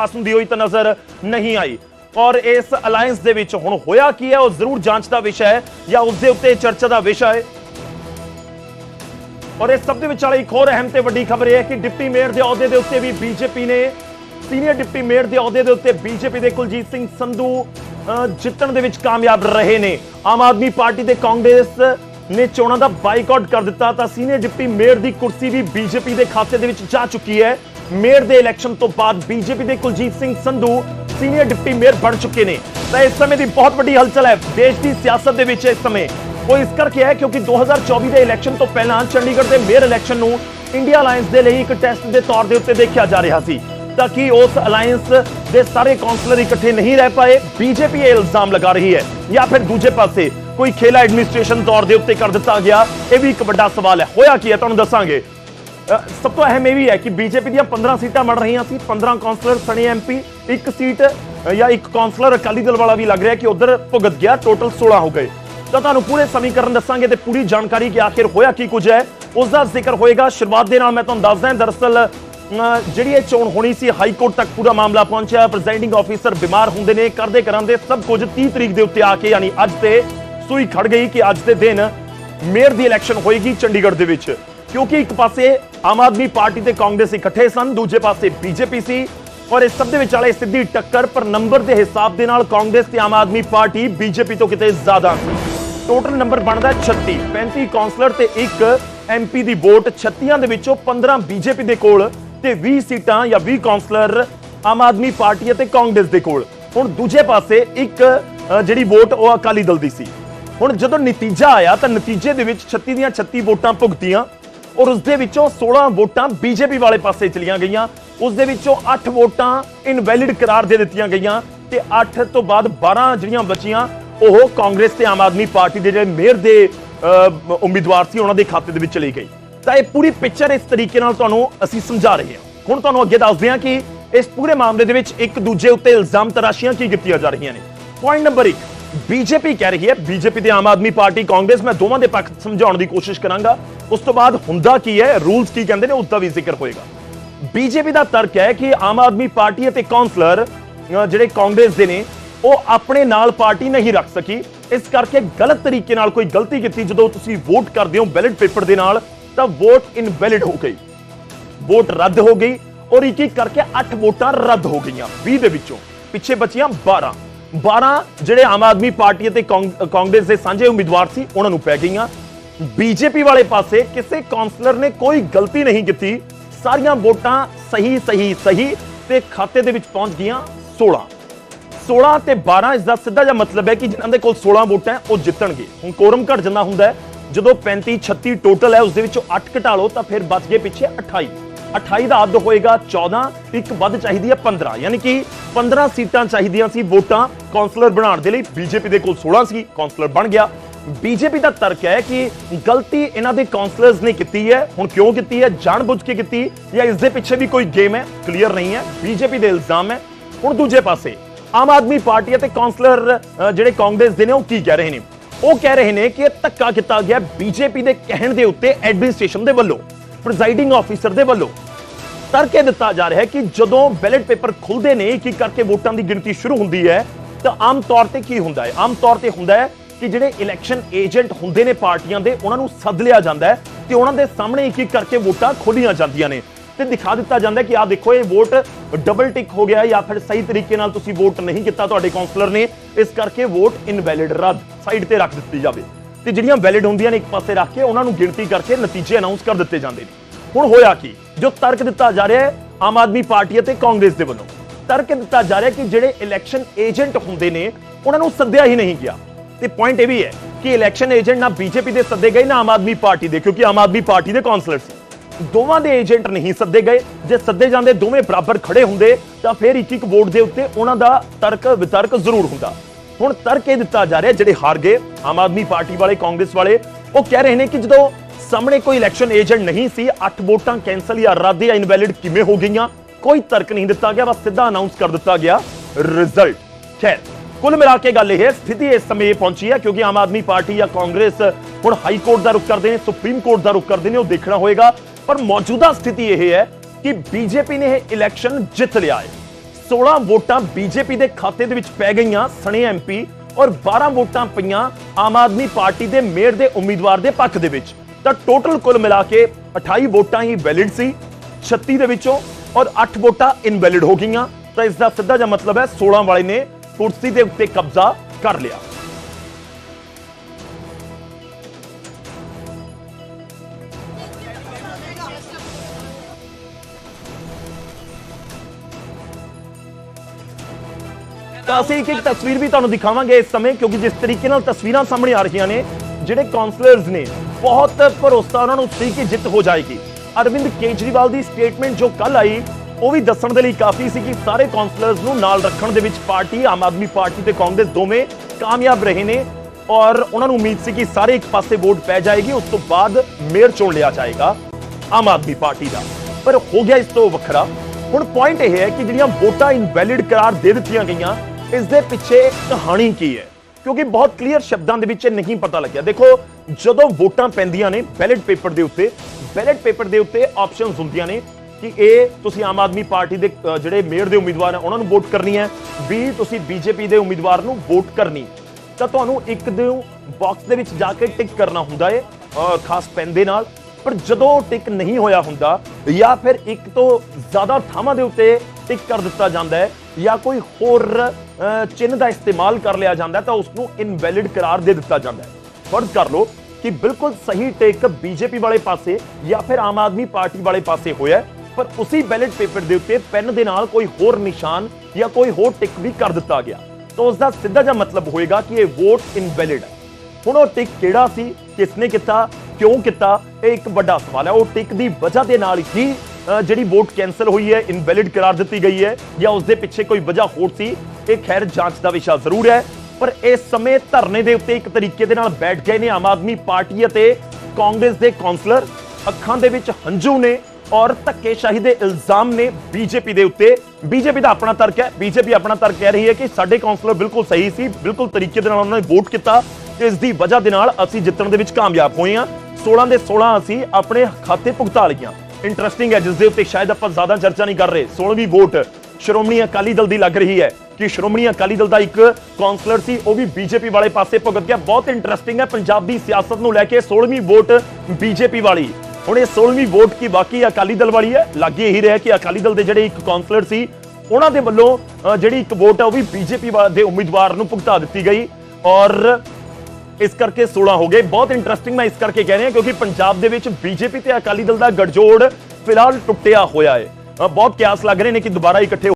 ਪਾਸ ਹੁੰਦੀ ਹੋਈ ਤਾਂ ਨਜ਼ਰ ਨਹੀਂ ਆਈ। ਔਰ ਇਸ ਅਲਾਈਅੰਸ ਦੇ ਵਿੱਚ ਹੁਣ ਹੋਇਆ ਕੀ ਹੈ, ਉਹ ਜ਼ਰੂਰ ਜਾਂਚ ਦਾ ਵਿਸ਼ਾ ਹੈ ਜਾਂ ਉਸ ਦੇ ਉੱਤੇ ਚਰਚਾ ਦਾ ਵਿਸ਼ਾ ਹੈ। ਔਰ ਇਸ ਸਭ ਦੇ ਵਿਚਾਲੇ ਇੱਕ ਹੋਰ ਅਹਿਮ ਤੇ ਵੱਡੀ ਖਬਰ ਇਹ ਹੈ ਕਿ ਡਿਪਟੀ ਮੇਅਰ ਦੇ ਅਹੁਦੇ ਦੇ ਉੱਤੇ ਵੀ ਬੀਜੇਪੀ ਨੇ, ਸੀਨੀਅਰ ਡਿਪਟੀ ਮੇਅਰ ਦੇ ਅਹੁਦੇ ਦੇ ਉੱਤੇ ਬੀਜੇਪੀ ਦੇ ਕੁਲਜੀਤ ਸਿੰਘ ਸੰਧੂ ਜਿੱਤਣ ਦੇ ਵਿੱਚ ਕਾਮਯਾਬ ਰਹੇ ਨੇ। ਆਮ ਆਦਮੀ ਪਾਰਟੀ ਤੇ ਕਾਂਗਰਸ ਨੇ ਚੋਣਾਂ ਦਾ ਬਾਈਕਾਟ ਕਰ ਦਿੱਤਾ ਤਾਂ ਸੀਨੀਅਰ ਡਿਪਟੀ ਮੇਅਰ ਦੀ ਕੁਰਸੀ ਵੀ ਬੀਜੇਪੀ ਦੇ ਖਾਤੇ ਦੇ ਵਿੱਚ ਜਾ ਚੁੱਕੀ ਹੈ। ਮੇਅਰ ਦੇ ਇਲੈਕਸ਼ਨ ਤੋਂ ਬਾਅਦ ਬੀਜੇਪੀ ਦੇ Kuljeet Singh Sandhu senior deputy mayor ਬਣ ਚੁੱਕੇ ਨੇ। ਤਾਂ ਇਸ ਸਮੇਂ ਦੀ ਬਹੁਤ ਵੱਡੀ ਹਲਚਲ ਹੈ। ਦੇਸ਼ ਦੀ ਸਿਆਸਤ ਦੇ ਵਿੱਚ ਇਸ ਸਮੇਂ ਉਹ ਇਸ ਕਰਕੇ ਹੈ ਕਿਉਂਕਿ 2024 ਦੇ ਇਲੈਕਸ਼ਨ ਤੋਂ ਪਹਿਲਾਂ ਚੰਡੀਗੜ੍ਹ ਦੇ ਮੇਅਰ ਇਲੈਕਸ਼ਨ ਨੂੰ ਇੰਡੀਆ ਅਲਾਈਅੰਸ ਦੇ ਲਈ ਇੱਕ ਟੈਸਟ ਦੇ ਤੌਰ ਦੇ ਉੱਤੇ ਦੇਖਿਆ ਜਾ ਰਿਹਾ ਸੀ। ਤਾਂ ਕਿ ਉਸ ਅਲਾਈਅੰਸ ਦੇ ਸਾਰੇ ਕਾਉਂਸਲਰ ਇਕੱਠੇ ਨਹੀਂ ਰਹਿ ਪਾਏ? ਬੀਜੇਪੀ ਇਹ ਇਲਜ਼ਾਮ ਲਗਾ ਰਹੀ ਹੈ। ਜਾਂ ਫਿਰ ਦੂਜੇ ਪਾਸੇ ਕੋਈ ਖੇਲਾ ਐਡਮਿਨਿਸਟ੍ਰੇਸ਼ਨ ਤੌਰ ਦੇ ਉੱਤੇ ਕਰ ਦਿੱਤਾ ਗਿਆ? ਇਹ ਵੀ ਇੱਕ ਵੱਡਾ ਸਵਾਲ ਹੈ। ਹੋਇਆ ਕੀ ਹੈ? ਤੁਹਾਨੂੰ ਦੱਸਾਂਗੇ। ਸਭ ਤੋਂ ਅਹਿਮ ਇਹ ਵੀ ਹੈ ਕਿ ਬੀਜੇਪੀ ਦੀਆਂ 15 ਸੀਟਾਂ ਬਣ ਰਹੀਆਂ ਸੀ 15 ਕਾਉਂਸਲਰ ਸਣੇ ਐਮਪੀ ਇੱਕ ਸੀਟ ਜਾਂ ਇੱਕ ਕਾਉਂਸਲਰ ਅਕਾਲੀ ਦਲ ਵਾਲਾ ਵੀ ਲੱਗ ਰਿਹਾ ਕਿ ਉਧਰ ਭੁਗਤ ਗਿਆ ਟੋਟਲ 16 ਹੋ ਗਏ। ਤਾਂ ਤੁਹਾਨੂੰ ਪੂਰੇ ਸਮੀਕਰਨ ਦੱਸਾਂਗੇ ਤੇ ਪੂਰੀ ਜਾਣਕਾਰੀ ਕਿ ਆਖਿਰ ਹੋਇਆ ਕੀ ਕੁਝ ਹੈ। ਉਸ ਦਾ ਜ਼ਿਕਰ ਹੋਏਗਾ, ਸ਼ੁਰੂਆਤ ਦੇ ਨਾਲ ਮੈਂ ਤੁਹਾਨੂੰ ਦੱਸਦਾ ਦਰਅਸਲ ਜਿਹੜੀ ਇਹ ਚੋਣ ਹੋਣੀ ਸੀ, ਹਾਈ ਕੋਰਟ ਤੱਕ ਪੂਰਾ ਮਾਮਲਾ ਪਹੁੰਚਿਆ। ਪ੍ਰੈਜ਼ਾਈਡਿੰਗ ਆਫੀਸਰ ਬਿਮਾਰ ਹੁੰਦੇ ਨੇ, ਕਰਦੇ ਕਰਾਂਦੇ ਸਭ ਕੁਝ 30 ਤਰੀਕ ਦੇ ਉੱਤੇ ਆ ਕੇ, ਯਾਨੀ ਅੱਜ ਤੇ ਸੂਈ ਖੜ ਗਈ ਕਿ ਅੱਜ ਦੇ ਦਿਨ ਮੇਅਰ ਦੀ ਇਲੈਕਸ਼ਨ ਹੋਏਗੀ ਚੰਡੀਗੜ੍ਹ ਦੇ ਵਿੱਚ। ਕਿਉਂਕਿ ਇੱਕ ਪਾਸੇ ਆਮ ਆਦਮੀ ਪਾਰਟੀ ਤੇ ਕਾਂਗਰਸ ਇਕੱਠੇ ਸਨ, ਦੂਜੇ ਪਾਸੇ ਬੀਜੇਪੀ ਸੀ ਔਰ ਇਸ ਸਭ ਦੇ ਵਿਚਾਲੇ ਸਿੱਧੀ ਟੱਕਰ, ਪਰ ਨੰਬਰ ਦੇ ਹਿਸਾਬ ਦੇ ਨਾਲ ਕਾਂਗਰਸ ਤੇ ਆਮ ਆਦਮੀ ਪਾਰਟੀ ਬੀਜੇਪੀ ਤੋਂ ਕਿਤੇ ਜ਼ਿਆਦਾ ਸੀ। ਟੋਟਲ ਨੰਬਰ ਬਣਦਾ 36 35 ਕਾਉਂਸਲਰ ਤੇ ਇੱਕ ਐਮਪੀ ਦੀ ਵੋਟ 36 ਦੇ ਵਿੱਚੋਂ 15 ਬੀਜੇਪੀ ਦੇ ਕੋਲ ਤੇ 20 ਸੀਟਾਂ ਜਾਂ 20 ਕਾਉਂਸਲਰ ਆਮ ਆਦਮੀ ਪਾਰਟੀ ਅਤੇ ਕਾਂਗਰਸ ਦੇ ਕੋਲ। ਹੁਣ ਦੂਜੇ ਪਾਸੇ ਇੱਕ ਜਿਹੜੀ ਵੋਟ ਉਹ ਅਕਾਲੀ ਦਲ ਦੀ ਸੀ। ਹੁਣ ਜਦੋਂ ਨਤੀਜਾ ਆਇਆ ਤਾਂ ਨਤੀਜੇ ਦੇ ਵਿੱਚ 36 ਦੀਆਂ 36 ਵੋਟਾਂ ਭੁਗਤੀਆਂ। ਔਰ ਉਸ ਦੇ ਵਿੱਚੋਂ 16 ਵੋਟਾਂ ਬੀਜੇਪੀ ਵਾਲੇ ਪਾਸੇ ਚਲੀਆਂ ਗਈਆਂ। ਉਸ ਦੇ ਵਿੱਚੋਂ 8 ਵੋਟਾਂ ਇਨਵੈਲਿਡ ਕਰਾਰ ਦੇ ਦਿੱਤੀਆਂ ਗਈਆਂ ਤੇ 8 ਤੋਂ ਬਾਅਦ 12 ਜਿਹੜੀਆਂ ਬਚੀਆਂ, ਉਹ ਕਾਂਗਰਸ ਤੇ ਆਮ ਆਦਮੀ ਪਾਰਟੀ ਦੇ ਜਿਹੜੇ ਮੇਅਰ ਦੇ ਉਮੀਦਵਾਰ ਸੀ, ਉਹਨਾਂ ਦੇ ਖਾਤੇ ਦੇ ਵਿੱਚ ਚਲੀ ਗਈ। ਤਾਂ ਇਹ ਪੂਰੀ ਪਿਕਚਰ ਇਸ ਤਰੀਕੇ ਨਾਲ ਤੁਹਾਨੂੰ ਅਸੀਂ ਸਮਝਾ ਰਹੇ ਹਾਂ। ਹੁਣ ਤੁਹਾਨੂੰ ਅੱਗੇ ਦੱਸਦੇ ਹਾਂ ਕਿ ਇਸ ਪੂਰੇ ਮਾਮਲੇ ਦੇ ਵਿੱਚ ਇੱਕ ਦੂਜੇ ਉੱਤੇ ਇਲਜ਼ਾਮ ਤਰਾਸ਼ੀਆਂ ਕੀ ਕੀਤੀਆਂ ਜਾ ਰਹੀਆਂ ਨੇ। ਪੁਆਇੰਟ ਨੰਬਰ 1 ਬੀਜੇਪੀ ਕਹਿ ਰਹੀ ਹੈ, ਬੀਜੇਪੀ ਤੇ ਆਮ ਆਦਮੀ ਪਾਰਟੀ ਕਾਂਗਰਸ, ਮੈਂ ਦੋਵਾਂ ਦੇ ਪੱਖ ਸਮਝਾਉਣ ਦੀ ਕੋਸ਼ਿਸ਼ ਕਰਾਂਗਾ। ਉਸ ਤੋਂ ਬਾਅਦ ਹੁੰਦਾ ਕੀ ਹੈ, ਰੂਲਸ ਕੀ ਕਹਿੰਦੇ ਨੇ ਉਸ ਦਾ ਵੀ ਜ਼ਿਕਰ ਹੋਏਗਾ। ਬੀਜੇਪੀ ਦਾ ਤਰਕ ਹੈ ਕਿ ਆਮ ਆਦਮੀ ਪਾਰਟੀ ਅਤੇ ਕਾਉਂਸਲਰ ਜਿਹੜੇ ਕਾਂਗਰਸ ਦੇ ਨੇ, ਉਹ ਆਪਣੇ ਨਾਲ ਪਾਰਟੀ ਨਹੀਂ ਰੱਖ ਸਕੀ। ਇਸ ਕਰਕੇ ਗਲਤ ਤਰੀਕੇ ਨਾਲ ਕੋਈ ਗਲਤੀ ਕੀਤੀ, ਜਦੋਂ ਤੁਸੀਂ ਵੋਟ ਕਰਦੇ ਹੋ ਬੈਲਟ ਪੇਪਰ ਦੇ ਨਾਲ, ਤਾਂ ਵੋਟ ਇਨਵੈਲਿਡ ਹੋ ਗਈ। ਵੋਟ ਰੱਦ ਹੋ ਗਈ ਔਰ ਇੱਕ ਇੱਕ ਕਰਕੇ 8 ਵੋਟਾਂ ਰੱਦ ਹੋ ਗਈਆਂ 20 ਦੇ ਵਿੱਚੋਂ। ਪਿੱਛੇ ਬਚੀਆਂ 12 12 ਜਿਹੜੇ ਆਮ ਆਦਮੀ ਪਾਰਟੀ ਅਤੇ ਕਾਂਗ- ਕਾਂਗਰਸ ਦੇ ਸਾਂਝੇ ਉਮੀਦਵਾਰ ਸੀ ਉਹਨਾਂ ਨੂੰ ਪੈ ਗਈਆਂ। ਬੀਜੇਪੀ ਵਾਲੇ ਪਾਸੇ ਕਿਸੇ ਕਾਉਂਸਲਰ ਨੇ ਕੋਈ ਗਲਤੀ ਨਹੀਂ ਕੀਤੀ। ਸਾਰੀਆਂ ਵੋਟਾਂ ਸਹੀ ਸਹੀ ਸਹੀ ਤੇ ਖਾਤੇ ਦੇ ਵਿੱਚ ਪਹੁੰਚ ਗਈਆਂ 16 16 ਤੇ 12 ਇਸ ਦਾ ਸਿੱਧਾ ਜਿਹਾ ਮਤਲਬ ਹੈ ਕਿ ਜਿਨ੍ਹਾਂ ਦੇ ਕੋਲ 16 ਵੋਟਾਂ ਹੈ, ਉਹ ਜਿੱਤਣਗੇ। ਹੁਣ ਕੋਰਮ ਘਟ ਜਾਂਦਾ ਹੁੰਦਾ ਜਦੋਂ 35 36 ਟੋਟਲ ਹੈ ਉਸ ਦੇ ਵਿੱਚੋਂ 8 ਘਟਾ ਲਓ ਤਾਂ ਫਿਰ ਬਚ ਗਏ ਪਿੱਛੇ 28 28 ਦਾ ਅੱਧ ਹੋਏਗਾ 14 ਇੱਕ ਵੱਧ ਚਾਹੀਦੀ ਹੈ 15 ਯਾਨੀ ਕਿ 15 ਸੀਟਾਂ ਚਾਹੀਦੀਆਂ ਸੀ ਵੋਟਾਂ ਕਾਉਂਸਲਰ ਬਣਾਉਣ ਦੇ ਲਈ। ਬੀਜੇਪੀ ਦੇ ਕੋਲ 16 ਸੀ ਕਾਉਂਸਲਰ ਬਣ ਗਿਆ। ਬੀਜੇਪੀ ਦਾ ਤਰਕ ਹੈ ਕਿ ਗਲਤੀ ਇਹਨਾਂ ਦੇ ਕਾਉਂਸਲਰਸ ਨੇ ਕੀਤੀ ਹੈ। ਹੁਣ ਕਿਉਂ ਕੀਤੀ ਹੈ? ਜਾਣਬੁੱਝ ਕੇ ਕੀਤੀ ਜਾਂ ਇਸ ਦੇ ਪਿੱਛੇ ਵੀ ਕੋਈ ਗੇਮ ਹੈ? ਕਲੀਅਰ ਨਹੀਂ ਹੈ। ਬੀਜੇਪੀ ਦੇ ਇਲਜ਼ਾਮ ਹੈ। ਹੁਣ ਦੂਜੇ ਪਾਸੇ, ਆਮ ਆਦਮੀ ਪਾਰਟੀ ਅਤੇ ਕਾਉਂਸਲਰ ਜਿਹੜੇ ਕਾਂਗਰਸ ਦੇ ਨੇ, ਉਹ ਕੀ ਕਹਿ ਰਹੇ ਨੇ? ਉਹ ਕਹਿ ਰਹੇ ਨੇ ਕਿ ਇਹ ਧੱਕਾ ਕੀਤਾ ਗਿਆ ਬੀਜੇਪੀ ਦੇ ਕਹਿਣ ਦੇ ਉੱਤੇ ਐਡਮਿਨਿਸਟ੍ਰੇਸ਼ਨ ਦੇ ਵੱਲੋਂ। ਪ੍ਰੈਜ਼ਾਈਡਿੰਗ ਆਫੀਸਰ ਦੇ ਵੱਲੋਂ ਤਰਕ ਇਹ ਦਿੱਤਾ ਜਾ ਰਿਹਾ ਹੈ ਕਿ ਜਦੋਂ ਬੈਲਟ ਪੇਪਰ ਖੁੱਲਦੇ ਨੇ ਇੱਕ ਇੱਕ ਕਰਕੇ ਵੋਟਾਂ ਦੀ ਗਿਣਤੀ ਸ਼ੁਰੂ ਹੁੰਦੀ ਹੈ, ਤਾਂ ਆਮ ਤੌਰ ਤੇ ਕੀ ਹੁੰਦਾ ਹੈ? ਆਮ ਤੌਰ ਤੇ ਹੁੰਦਾ ਹੈ ਕਿ ਜਿਹੜੇ ਇਲੈਕਸ਼ਨ ਏਜੰਟ ਹੁੰਦੇ ਨੇ ਪਾਰਟੀਆਂ ਦੇ, ਉਹਨਾਂ ਨੂੰ ਸੱਦ ਲਿਆ ਜਾਂਦਾ ਹੈ ਤੇ ਉਹਨਾਂ ਦੇ ਸਾਹਮਣੇ ਇੱਕ ਇੱਕ ਕਰਕੇ ਵੋਟਾਂ ਖੋਲੀਆਂ ਜਾਂਦੀਆਂ ਨੇ। ਤੇ ਦਿਖਾ ਦਿੱਤਾ ਜਾਂਦਾ ਕਿ ਆਹ ਦੇਖੋ, ਇਹ ਵੋਟ ਡਬਲ ਟਿਕ ਹੋ ਗਿਆ ਜਾਂ ਫਿਰ ਸਹੀ ਤਰੀਕੇ ਨਾਲ ਤੁਸੀਂ ਵੋਟ ਨਹੀਂ ਕੀਤਾ ਤੁਹਾਡੇ ਕਾਉਂਸਲਰ ਨੇ, ਇਸ ਕਰਕੇ ਵੋਟ ਇਨਵੈਲਿਡ ਰੱਦ ਸਾਈਡ ਤੇ ਰੱਖ ਦਿੱਤੀ ਜਾਵੇ। ਤੇ ਜਿਹੜੀਆਂ ਵੈਲਿਡ ਹੁੰਦੀਆਂ ਨੇ ਇੱਕ ਪਾਸੇ ਰੱਖ ਕੇ ਉਹਨਾਂ ਨੂੰ ਗਿਣਤੀ ਕਰਕੇ ਨਤੀਜੇ ਅਨਾਉਂਸ ਕਰ ਦਿੱਤੇ ਜਾਂਦੇ ਨੇ। ਹੁਣ ਹੋਇਆ ਕੀ? ਜੋ ਤਰਕ ਦਿੱਤਾ ਜਾ ਰਿਹਾ ਹੈ, ਆਮ ਆਦਮੀ ਪਾਰਟੀ ਅਤੇ ਕਾਂਗਰਸ ਦੇ ਵੱਲੋਂ। ਤਰਕ ਦਿੱਤਾ ਜਾ ਰਿਹਾ ਕਿ ਜਿਹੜੇ ਇਲੈਕਸ਼ਨ ਏਜੰਟ ਹੁੰਦੇ ਨੇ, ਉਹਨਾਂ ਨੂੰ ਸੱਦਿਆ ਹੀ ਨਹੀਂ ਗਿਆ। ਤੇ ਪੁਆਇੰਟ ਇਹ ਵੀ ਹੈ ਕਿ ਇਲੈਕਸ਼ਨ ਏਜੰਟ ਨਾ ਬੀਜੇਪੀ ਦੇ ਸੱਦੇ ਗਏ, ਨਾ ਆਮ ਆਦਮੀ ਪਾਰਟੀ ਦੇ, ਕਿਉਂਕਿ ਆਮ ਆਦਮੀ ਪਾਰਟੀ ਦੇ ਕਾਉਂਸਲਰ ਸੀ ਦੋਵਾਂ ਦੇ ਏਜੰਟ ਨਹੀਂ ਸੱਦੇ ਗਏ। ਜੇ ਸੱਦੇ ਜਾਂਦੇ, ਦੋਵੇਂ ਬਰਾਬਰ ਖੜੇ ਹੁੰਦੇ, ਤਾਂ ਫਿਰ ਇੱਕ ਇੱਕ ਵੋਟ ਦੇ ਉੱਤੇ ਉਹਨਾਂ ਦਾ ਤਰਕ ਵਿਤਰਕ ਜ਼ਰੂਰ ਹੁੰਦਾ। ਹੁਣ ਤਰਕ ਇਹ ਦਿੱਤਾ ਜਾ ਰਿਹਾ ਜਿਹੜੇ ਹਾਰ ਗਏ ਆਮ ਆਦਮੀ ਪਾਰਟੀ ਵਾਲੇ ਕਾਂਗਰਸ ਵਾਲੇ ਉਹ ਕਹਿ ਰਹੇ ਨੇ ਕਿ ਜਦੋਂ ਸਾਹਮਣੇ ਕੋਈ ਇਲੈਕਸ਼ਨ ਏਜੰਟ ਨਹੀਂ ਸੀ 8 ਵੋਟਾਂ ਕੈਨਸਲ ਜਾਂ ਰੱਦ ਜਾਂ ਇਨਵੈਲਿਡ ਕਿਵੇਂ ਹੋ ਗਈਆਂ ਕੋਈ ਤਰਕ ਨਹੀਂ ਦਿੱਤਾ ਗਿਆ ਬਸ ਸਿੱਧਾ ਅਨਾਉਂਸ ਕਰ ਦਿੱਤਾ ਗਿਆ ਰਿਜ਼ਲਟ ਖੈਰ ਕੁੱਲ ਮਿਲਾ ਕੇ ਗੱਲ ਇਹ ਹੈ ਸਥਿਤੀ ਇਸ ਸਮੇਂ ਇਹ ਪਹੁੰਚੀ ਹੈ ਕਿਉਂਕਿ ਆਮ ਆਦਮੀ ਪਾਰਟੀ ਜਾਂ ਕਾਂਗਰਸ ਹੁਣ ਹਾਈ ਕੋਰਟ ਦਾ ਰੁਖ ਕਰਦੇ ਨੇ ਸੁਪਰੀਮ ਕੋਰਟ ਦਾ ਰੁਖ ਕਰਦੇ ਨੇ ਉਹ ਦੇਖਣਾ ਹੋਏਗਾ ਪਰ ਮੌਜੂਦਾ ਸਥਿਤੀ ਇਹ ਹੈ ਕਿ ਬੀਜੇਪੀ ਨੇ ਇਹ ਇਲੈਕਸ਼ਨ ਜਿੱਤ ਲਿਆ ਹੈ 16 ਵੋਟਾਂ ਬੀਜੇਪੀ ਦੇ ਖਾਤੇ ਦੇ ਵਿੱਚ ਪੈ ਗਈਆਂ, ਸਣੇ ਐਮਪੀ ਔਰ 12 ਵੋਟਾਂ ਪਈਆਂ ਆਮ ਆਦਮੀ ਪਾਰਟੀ ਦੇ ਮੇਅਰ ਦੇ ਉਮੀਦਵਾਰ ਦੇ ਪੱਖ ਦੇ ਵਿੱਚ। ਤਾਂ ਟੋਟਲ ਕੁੱਲ ਮਿਲਾ ਕੇ 28 ਵੋਟਾਂ ਹੀ ਵੈਲਿਡ ਸੀ 36 ਦੇ ਵਿੱਚੋਂ, ਔਰ 8 ਵੋਟਾਂ ਇਨਵੈਲਿਡ ਹੋ ਗਈਆਂ। ਤਾਂ ਇਸ ਦਾ ਸਿੱਧਾ ਜਿਹਾ ਮਤਲਬ ਹੈ 16 ਵਾਲੇ ਨੇ ਕੁਰਸੀ ਦੇ ਉੱਤੇ ਕਬਜ਼ਾ ਕਰ ਲਿਆ। ਤਾਂ ਅਸੀਂ ਇੱਕ ਇੱਕ ਤਸਵੀਰ ਵੀ ਤੁਹਾਨੂੰ ਦਿਖਾਵਾਂਗੇ ਇਸ ਸਮੇਂ, ਕਿਉਂਕਿ ਜਿਸ ਤਰੀਕੇ ਨਾਲ ਤਸਵੀਰਾਂ ਸਾਹਮਣੇ ਆ ਰਹੀਆਂ ਨੇ, ਜਿਹੜੇ ਕਾਉਂਸਲਰਸ ਨੇ, ਬਹੁਤ ਭਰੋਸਾ ਉਹਨਾਂ ਨੂੰ ਸੀ ਕਿ ਜਿੱਤ ਹੋ ਜਾਏਗੀ। ਅਰਵਿੰਦ ਕੇਜਰੀਵਾਲ ਦੀ ਸਟੇਟਮੈਂਟ ਜੋ ਕੱਲ ਆਈ, ਉਹ ਵੀ ਦੱਸਣ ਦੇ ਲਈ ਕਾਫੀ ਸੀ ਕਿ ਸਾਰੇ ਕਾਉਂਸਲਰਸ ਨੂੰ ਨਾਲ ਰੱਖਣ ਦੇ ਵਿੱਚ ਪਾਰਟੀ, ਆਮ ਆਦਮੀ ਪਾਰਟੀ ਤੇ ਕਾਂਗਰਸ ਦੋਵੇਂ ਕਾਮਯਾਬ ਰਹੇ ਨੇ ਔਰ ਉਹਨਾਂ ਨੂੰ ਉਮੀਦ ਸੀ ਕਿ ਸਾਰੇ ਇੱਕ ਪਾਸੇ ਵੋਟ ਪੈ ਜਾਏਗੀ, ਉਸ ਤੋਂ ਬਾਅਦ ਮੇਅਰ ਚੁਣ ਲਿਆ ਜਾਏਗਾ ਆਮ ਆਦਮੀ ਪਾਰਟੀ ਦਾ। ਪਰ ਹੋ ਗਿਆ ਇਸ ਤੋਂ ਵੱਖਰਾ। ਹੁਣ ਪੁਆਇੰਟ ਇਹ ਹੈ ਕਿ ਜਿਹੜੀਆਂ ਵੋਟਾਂ ਇਨਵੈਲਿਡ ਕਰਾਰ ਦੇ ਦਿੱਤੀਆਂ ਗਈਆਂ ਇਸ ਦੇ ਪਿੱਛੇ ਕਹਾਣੀ ਕੀ ਹੈ? ਕਿਉਂਕਿ ਬਹੁਤ ਕਲੀਅਰ ਸ਼ਬਦਾਂ ਦੇ ਵਿੱਚ ਇਹ ਨਹੀਂ ਪਤਾ ਲੱਗਿਆ। ਦੇਖੋ, ਜਦੋਂ ਵੋਟਾਂ ਪੈਂਦੀਆਂ ਨੇ ਬੈਲਟ ਪੇਪਰ ਦੇ ਉੱਤੇ ਬੈਲਟ ਪੇਪਰ ਦੇ ਉੱਤੇ ਆਪਸ਼ਨਸ ਹੁੰਦੀਆਂ ਨੇ ਕਿ ਇਹ ਤੁਸੀਂ ਆਮ ਆਦਮੀ ਪਾਰਟੀ ਦੇ ਜਿਹੜੇ ਮੇਅਰ ਦੇ ਉਮੀਦਵਾਰ ਹੈ ਉਹਨਾਂ ਨੂੰ ਵੋਟ ਕਰਨੀ ਹੈ। ਬੀ ਤੁਸੀਂ ਬੀਜੇਪੀ ਦੇ ਉਮੀਦਵਾਰ ਨੂੰ ਵੋਟ ਕਰਨੀ। ਤਾਂ ਤੁਹਾਨੂੰ ਇੱਕ ਦੇ ਬਾਕਸ ਦੇ ਵਿੱਚ ਜਾ ਕੇ ਟਿਕ ਕਰਨਾ ਹੁੰਦਾ ਹੈ ਖਾਸ ਪੈਨ ਦੇ ਨਾਲ। ਪਰ ਜਦੋਂ ਟਿਕ ਨਹੀਂ ਹੋਇਆ ਹੁੰਦਾ, ਜਾਂ ਫਿਰ ਇੱਕ ਤੋਂ ਜ਼ਿਆਦਾ ਥਾਵਾਂ ਦੇ ਉੱਤੇ ਟਿਕ ਕਰ ਦਿੱਤਾ ਜਾਂਦਾ ਹੈ ਜਾਂ ਕੋਈ ਹੋਰ ਚਿੰਨ੍ਹ ਦਾ ਇਸਤੇਮਾਲ ਕਰ ਲਿਆ ਜਾਂਦਾ ਤਾਂ ਉਸ ਨੂੰ ਇਨਵੈਲਿਡ ਕਰਾਰ ਦੇ ਦਿੱਤਾ ਜਾਂਦਾ ਹੈ। ਫਰਜ਼ ਕਰ ਲਓ ਕਿ ਬਿਲਕੁਲ ਸਹੀ ਟਿਕ ਬੀਜੇਪੀ ਵਾਲੇ ਪਾਸੇ ਜਾਂ ਫਿਰ ਆਮ ਆਦਮੀ ਪਾਰਟੀ ਵਾਲੇ ਪਾਸੇ ਹੋਇਆ ਪਰ ਉਸੇ ਬੈਲਟ ਪੇਪਰ ਦੇ ਉੱਤੇ ਪੈਨ ਦੇ ਨਾਲ ਕੋਈ ਹੋਰ ਨਿਸ਼ਾਨ ਜਾਂ ਕੋਈ ਹੋਰ ਟਿਕ ਵੀ ਕਰ ਦਿੱਤਾ ਗਿਆ। ਤਾਂ ਉਸ ਦਾ ਸਿੱਧਾ ਜਿਹਾ ਮਤਲਬ ਹੋਏਗਾ ਕਿ ਇਹ ਵੋਟ ਇਨਵੈਲਿਡ ਹੈ। ਹੁਣ ਉਹ ਟਿਕ ਕਿਹੜਾ ਸੀ, ਕਿਸਨੇ ਕੀਤਾ, ਕਿਉਂ ਕੀਤਾ, ਇਹ ਇੱਕ ਵੱਡਾ ਸਵਾਲ ਹੈ। ਉਹ ਟਿਕ ਦੀ ਵਜ੍ਹਾ ਦੇ ਨਾਲ ਹੀ ਜਿਹੜੀ ਵੋਟ ਕੈਨਸਲ ਹੋਈ ਹੈ ਇਨਵੈਲਿਡ ਕਰਾਰ ਦਿੱਤੀ ਗਈ ਹੈ ਜਾਂ ਉਸ ਦੇ ਪਿੱਛੇ ਕੋਈ ਵਜ੍ਹਾ ਹੋਰ ਸੀ, ਇਹ ਖੈਰ ਜਾਂਚ ਦਾ ਵਿਸ਼ਾ ਜ਼ਰੂਰ ਹੈ। ਪਰ ਇਸ ਸਮੇਂ ਧਰਨੇ ਦੇ ਉੱਤੇ ਇੱਕ ਤਰੀਕੇ ਦੇ ਨਾਲ ਬੈਠ ਗਏ ਨੇ ਆਮ ਆਦਮੀ ਪਾਰਟੀ ਅਤੇ ਕਾਂਗਰਸ ਦੇ ਕਾਉਂਸਲਰ ਅੱਖਾਂ ਦੇ ਵਿੱਚ ਹੰਝੂ ਨੇ ਔਰ ਧੱਕੇਸ਼ਾਹੀ ਦੇ ਇਲਜ਼ਾਮ ਨੇ ਬੀਜੇਪੀ ਦੇ ਉੱਤੇ। ਬੀਜੇਪੀ ਦਾ ਆਪਣਾ ਤਰਕ ਹੈ। ਬੀਜੇਪੀ ਆਪਣਾ ਤਰਕ ਕਹਿ ਰਹੀ ਹੈ ਕਿ ਸਾਡੇ ਕਾਉਂਸਲਰ ਬਿਲਕੁਲ ਸਹੀ ਸੀ, ਬਿਲਕੁਲ ਤਰੀਕੇ ਦੇ ਨਾਲ ਉਹਨਾਂ ਨੇ ਵੋਟ ਕੀਤਾ। ਇਸ ਦੀ ਵਜ੍ਹਾ ਦੇ ਨਾਲ ਅਸੀਂ ਜਿੱਤਣ ਦੇ ਵਿੱਚ ਕਾਮਯਾਬ ਹੋਏ ਹਾਂ। 16 ਦੇ 16 ਅਸੀਂ ਆਪਣੇ ਖਾਤੇ ਭੁਗਤਾ ਲਈਆਂ। ਇੰਟਰਸਟਿੰਗ ਹੈ ਜਿਸ ਦੇ ਉੱਤੇ ਸ਼ਾਇਦ ਆਪਾਂ ਜ਼ਿਆਦਾ ਚਰਚਾ ਨਹੀਂ ਕਰ ਰਹੇ। 16ਵੀਂ ਵੋਟ ਸ਼੍ਰੋਮਣੀ ਅਕਾਲੀ ਦਲ ਦੀ ਲੱਗ ਰਹੀ ਹੈ ਕਿ ਸ਼੍ਰੋਮਣੀ ਅਕਾਲੀ ਦਲ ਦਾ ਇੱਕ ਕਾਉਂਸਲਰ ਸੀ, ਉਹ ਵੀ ਬੀਜੇਪੀ ਵਾਲੇ ਪਾਸੇ ਭੁਗਤ ਗਿਆ। ਬਹੁਤ ਇੰਟਰਸਟਿੰਗ ਹੈ, ਪੰਜਾਬ ਦੀ ਸਿਆਸਤ ਨੂੰ ਲੈ ਕੇ 16ਵੀਂ ਵੋਟ ਬੀਜੇਪੀ ਵਾਲੀ। ਹੁਣ ਇਹ 16ਵੀਂ ਵੋਟ ਕੀ ਬਾਕੀ ਅਕਾਲੀ ਦਲ ਵਾਲੀ ਹੈ? ਲੱਗੇ ਇਹੀ ਰਿਹਾ ਕਿ ਅਕਾਲੀ ਦਲ ਦੇ ਜਿਹੜੇ ਇੱਕ ਕਾਉਂਸਲਰ ਸੀ, ਉਹਨਾਂ ਦੇ ਵੱਲੋਂ ਜਿਹੜੀ ਇੱਕ ਵੋਟ ਹੈ, ਉਹ ਵੀ ਬੀਜੇਪੀ ਦੇ ਉਮੀਦਵਾਰ ਨੂੰ ਭੁਗਤਾ ਦਿੱਤੀ ਗਈ। ਔਰ ਇਸ ਕਰਕੇ 16 ਹੋ ਗਏ। ਬਹੁਤ ਇੰਟਰਸਟਿੰਗ ਮੈਂ ਇਸ ਕਰਕੇ ਕਹਿ ਰਿਹਾ ਕਿਉਂਕਿ ਪੰਜਾਬ ਦੇ ਵਿੱਚ ਬੀਜੇਪੀ ਤੇ ਅਕਾਲੀ ਦਲ ਦਾ ਗੜਜੋੜ ਫਿਲਹਾਲ ਟੁੱਟਿਆ ਹੋਇਆ ਹੈ। ਬਹੁਤ ਕਿਆਸ ਲੱਗ ਰਹੇ ਨੇ ਕਿ ਦੁਬਾਰਾ ਇਕੱਠੇ